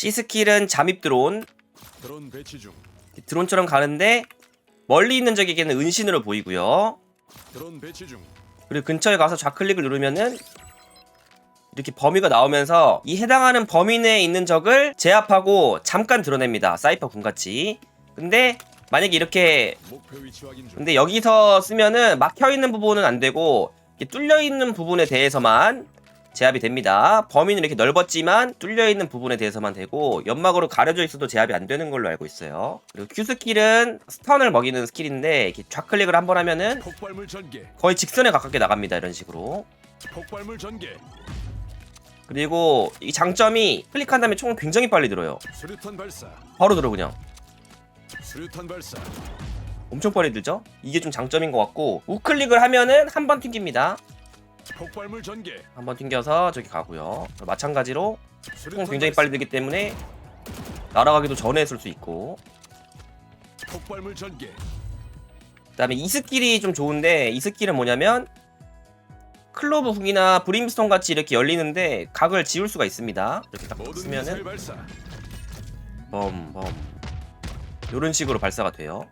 C 스킬은 잠입 드론. 드론 배치 중. 드론처럼 가는데 멀리 있는 적에게는 은신으로 보이고요. 드론 배치 중. 그리고 근처에 가서 좌클릭을 누르면은 이렇게 범위가 나오면서 이 해당하는 범위 내에 있는 적을 제압하고 잠깐 드러냅니다. 사이퍼 군같이. 근데 만약에 이렇게 목표 위치 확인 중. 근데 여기서 쓰면은 막혀 있는 부분은 안 되고 뚫려 있는 부분에 대해서만 제압이 됩니다. 범위는 이렇게 넓었지만 뚫려 있는 부분에 대해서만 되고 연막으로 가려져 있어도 제압이 안 되는 걸로 알고 있어요. 그리고 Q 스킬은 스턴을 먹이는 스킬인데 이렇게 좌클릭을 한 번 하면은. 거의 직선에 가깝게 나갑니다. 이런 식으로. 그리고 이 장점이 클릭한 다음에 총을 굉장히 빨리 들어요. 바로 들어 그냥. 엄청 빨리 들죠? 이게 좀 장점인 것 같고 우클릭을 하면은 한 번 튕깁니다. 폭발물 전개. 한번 튕겨서 저기 가고요. 마찬가지로 총 수류탄 굉장히. 빨리 들기 때문에 날아가기도 전에 쓸 수 있고 폭발물 전개. 그다음에 이 스킬이 좀 좋은데 이 스킬은 뭐냐면 클로브 훅이나 브림스톤 같이 이렇게 열리는데 각을 지울 수가 있습니다. 이렇게 딱 모든 쓰면은 미사일 발사. 범범 이런 식으로 발사가 돼요.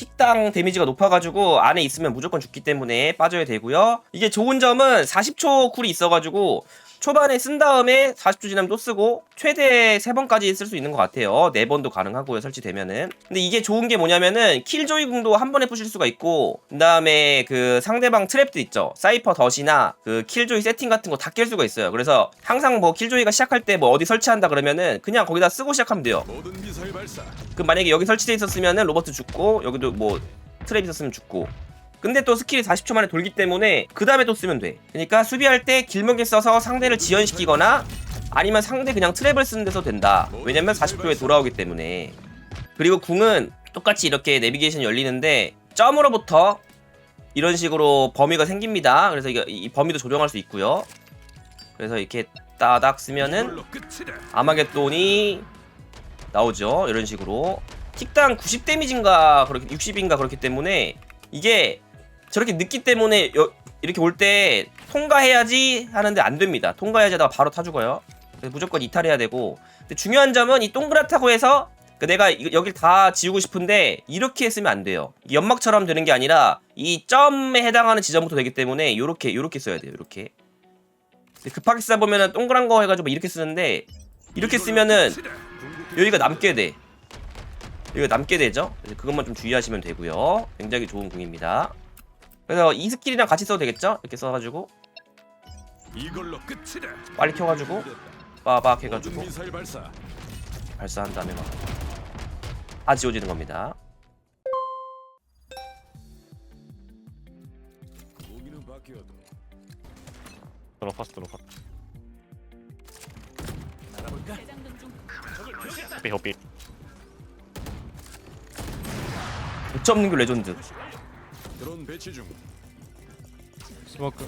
식당 데미지가 높아가지고 안에 있으면 무조건 죽기 때문에 빠져야 되고요. 이게 좋은 점은 40초 쿨이 있어가지고 초반에 쓴 다음에 40초 지나면 또 쓰고 최대 3번까지 쓸 수 있는 것 같아요. 4번도 가능하고요 설치되면은. 근데 이게 좋은 게 뭐냐면은 킬조이 궁도 한 번에 부실 수가 있고 그 다음에 그 상대방 트랩도 있죠. 사이퍼 덫이나 그 킬조이 세팅 같은 거 다 깰 수가 있어요. 그래서 항상 뭐 킬조이가 시작할 때 뭐 어디 설치한다 그러면은 그냥 거기다 쓰고 시작하면 돼요. 그 만약에 여기 설치돼 있었으면은 로버트 죽고 여기도 뭐 트랩 있었으면 죽고 근데 또 스킬이 40초 만에 돌기 때문에 그 다음에 또 쓰면 돼 그러니까 수비할 때 길목에 써서 상대를 지연시키거나 아니면 상대 그냥 트랩을 쓰는 데서 된다 왜냐면 40초에 돌아오기 때문에 그리고 궁은 똑같이 이렇게 내비게이션 열리는데 점으로부터 이런 식으로 범위가 생깁니다 그래서 이 범위도 조정할 수 있고요 그래서 이렇게 따닥 쓰면은. 아마겟돈이 나오죠. 이런 식으로. 틱당 90 데미지인가 그렇게 60인가 그렇기 때문에 이게 저렇게 늦기 때문에 여- 이렇게 올 때 통과해야지 하는데 안 됩니다. 통과해야지 하다가 바로 타 죽어요. 그래서 무조건 이탈해야 되고. 근데 중요한 점은 이 동그랗다고 해서 그 내가 이- 여길 다 지우고 싶은데 이렇게 쓰면 안 돼요. 연막처럼 되는 게 아니라 이 점에 해당하는 지점부터 되기 때문에 이렇게 이렇게 써야 돼요. 이렇게. 급하게 쓰다 보면은 동그란 거 해가지고 막 이렇게 쓰는데 이렇게 쓰면은. 여기가 남게 돼. 여기가 남게 되죠. 그것만 좀 주의하시면 되고요. 굉장히 좋은 궁입니다. 그래서 이 스킬이랑 같이 써도 되겠죠? 이렇게 써가지고 이걸로 끝이다. 빨리 켜가지고 빠박 해가지고 미사일 발사. 발사한 다음에 막 다 지워지는 겁니다. 무기는 바뀌어도 들어 파스 들어 파스 날아볼까? 삐 헛삐 고치 없는 게 레전드. 드론 배치 중. 스모크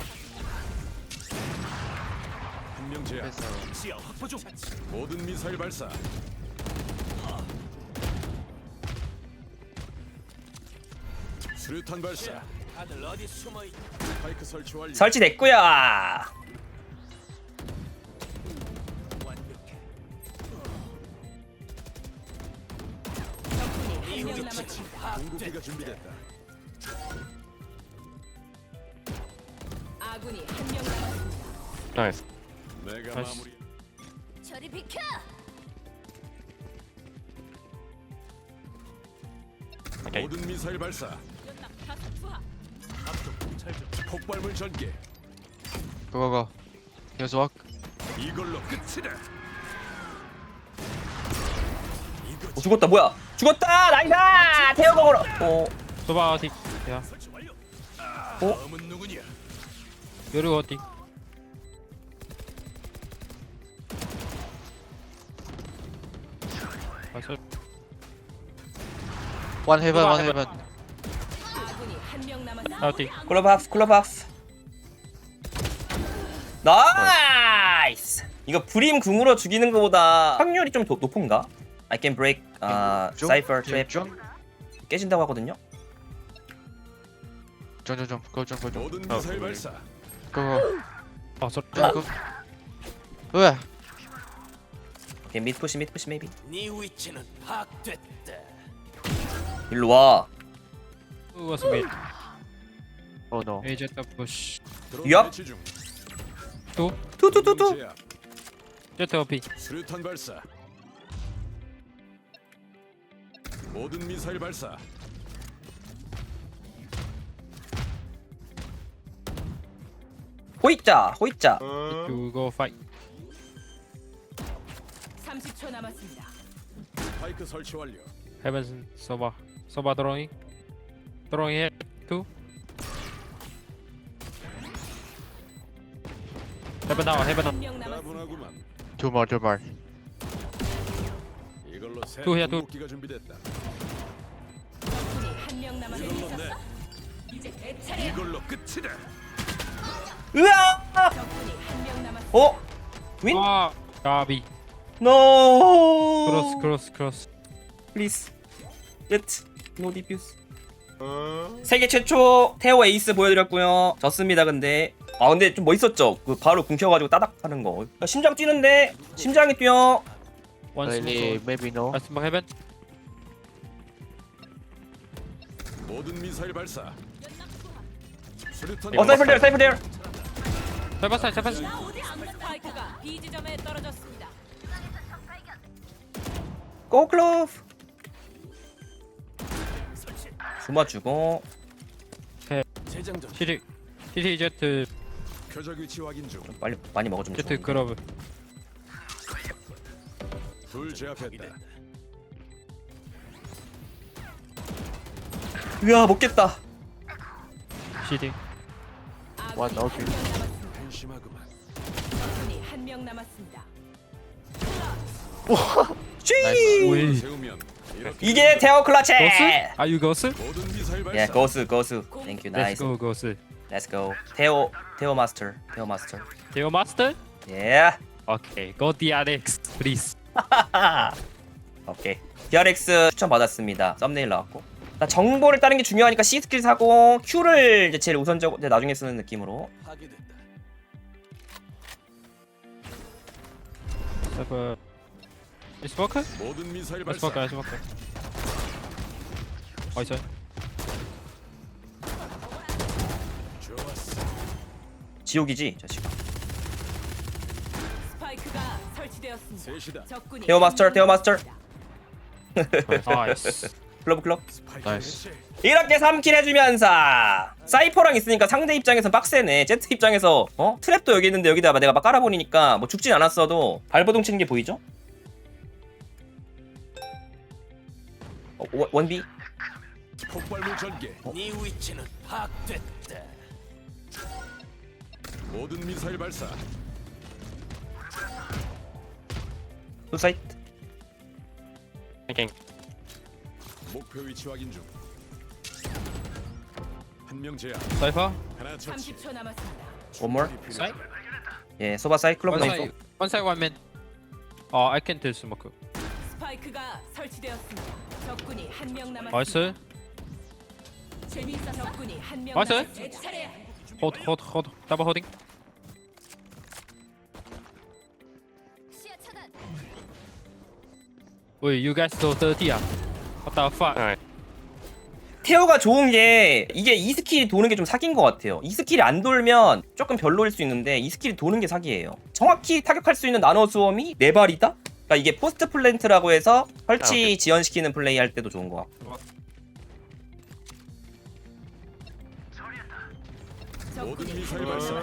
한명 제압. 시야 확보 중. 모든 미사일 발사. 수류탄 발사. 다들 어디 숨어 있? 스파이크 설치 완료. 설치됐고요. 완벽해. 공격기가 준비됐다. 아군이 한 명 남았습니다. 나이스 내가 아이씨. 마무리. 저리 비켜! 오케이 모든 미사일 발사. 연막 다수 투하. 앞쪽 정찰 중. 폭발물 전개. Here's walk. 이걸로 끝이다. 어, 죽었다 뭐야? 죽었다 나이다 태워먹으러. 어 소바 어디 야 설치 완료. 어? 다음은 누구냐? 요리 어디. 아군이 한 명 남았습니다. 나 어디 콜라박스 콜라박스. 나이스. 이거 브림 궁으로 죽이는 것보다 확률이 좀 도- 높은가? I can break uh, jump, trap jump. 깨진다고 하거든요. Jump. Go, jump, go, jump. 모든 어, 미사일. 발사. Go. 아 저, Jump, go. Where? 오케이 미드 푸시 미드 푸시 메이비 네 위치는 파악됐다. 일로 와 Who was mid? Oh no. A jet push. 드론 얍. 배치 중. Two. 투투투투 제압. Jet OP. 수류탄 발사. 모든 미사일 발사. 호이자 호이자 To go fight. 30초 남았습니다. 스파이크 설치 완료. Soba. Soba throwing. Throwing here. Two. Heaven now. Heaven now. 한명 남았습니다. 따분하구만. Two more, two more. 이걸로 새또 해야. 궁극기가 준비됐다. 한명 남았습니다. 차례. 이걸로 끝이다. 으아. 어 윈? Ah, Gabi. 노 Cross, cross, cross. 플리즈 렛노 디퓨스 세계 최초 태오 에이스 보여드렸고요 졌습니다 근데 아 근데 좀 멋있었죠 그 바로 궁 켜가지고 따닥 하는 거 야, 심장 뛰는데 심장이 뛰어 Really, maybe no. I smoke heaven. 모든 미사일 발사. 수류탄 어 사이플 데어 사이플 데어 Seven side, seven side. 스파이크가 B 지점에 떨어졌습니다. 고 클로브 주마 주고 재장전. City jet. 표적 위치 확인 중. 빨리 많이 먹어주면 좋은데 glove. 둘 제압했다. 으아 먹겠다 open. 한명 남았습니다. 한 심하구만. 적군이 한 명 남았습니다. 쥐 오이. 세우면 이렇게 이게 태오 클러치 Ghost? Are you ghost? 모든 미사일 발사. 예 고스 고스 땡큐 Let's 나이스 go, ghost. 렛츠 고 태오 태오 마스터 태오 마스터 Theo Master? 예 Okay, go DRX, please. 오케이 DRX 추천 받았습니다 썸네일 나왔고 나 정보를 따는 게 중요하니까 C 스킬 사고 Q를 이제 제일 우선적으로 나중에 쓰는 느낌으로 파괴됐다. You smoke? 모든 미사일 I 발사. Oh, sorry. 좋았어. 지옥이지 자식 스파이크가 설치되었습니다. 셋이다. 적군이 태오 마스터, 태오 마스터. 남았습니다. Nice. 클럽 클럽 스파이크 나이스. 이렇게 3킬 해주면서 사이퍼랑 있으니까 상대 입장에서 빡세네 제트 입장에서 어? 트랩도 여기 있는데 여기다가 내가 막 깔아보니까 뭐 죽진 않았어도 발버둥 치는 게 보이죠? 어, 원- 원비? 폭발물 전개. 네 위치는 파악됐다. 모든 미사일 발사. Thinking. 목표 위치 확인 중. 한 명 제압. Cypher? 하나 처치. 30초 남았습니다. 원몰 Side? 예 소바 사이클럽 One 나이스 side, one side, one mid. Oh, I can tell smoke. 스파이크가 설치되었습니다. 적군이 한명 남았습니다. Nice. 재미있어 적군이 한명 맞아요? 남았습니다. 내 차례야. Hold, hold, hold. Double holding. 시야 차단. Wait, you guys so dirty, ah? What the fuck? 테오가 좋은 게 이게 이 스킬이 도는 게 좀 사기인 것 같아요. 이 스킬이 안 돌면 조금 별로일 수 있는데 이 스킬이 도는 게 사기예요. 정확히 타격할 수 있는 나노 수험이 네 발이다? 그러니까 이게 포스트 플랜트라고 해서 아, 설치 오케이. 지연시키는 플레이 할 때도 좋은 것 같고.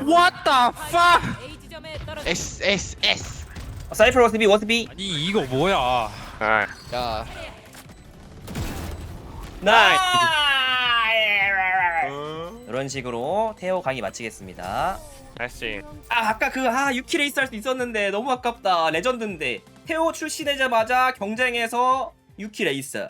What the fuck? S, S, S. 어, 사이퍼 워스비 워스비 아니 이거 뭐야? 야, 나이스. 이런 식으로 테오 강의 마치겠습니다. 나이스. 아 아까 그 아 유키 레이스 할 수 있었는데 너무 아깝다. 레전드인데. 테오 출시되자마자 경쟁에서 유키 레이스